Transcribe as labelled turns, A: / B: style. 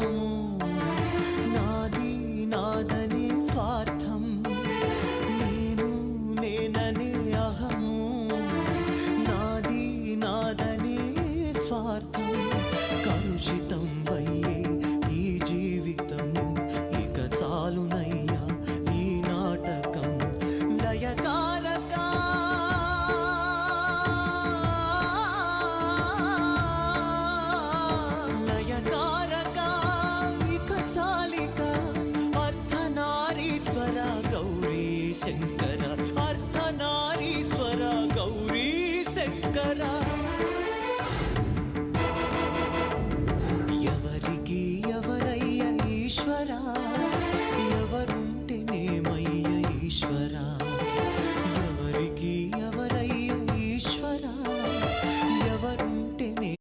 A: మోహము నాది నాదని స్వార్థం. నేను నేననే అహము. నాది నాదని స్వార్థం. కలుషితం అయ్యే ఈ జీవితం. ఇక చాలునయ్యా ఈ నాటకం. లయకా గౌరీ శంకర అర్ధనారీశ్వర గౌరీ శంకర ఎవరికి ఎవరయ్య ఈశ్వర? ఎవరుంటేనేమయ్య ఈశ్వరా?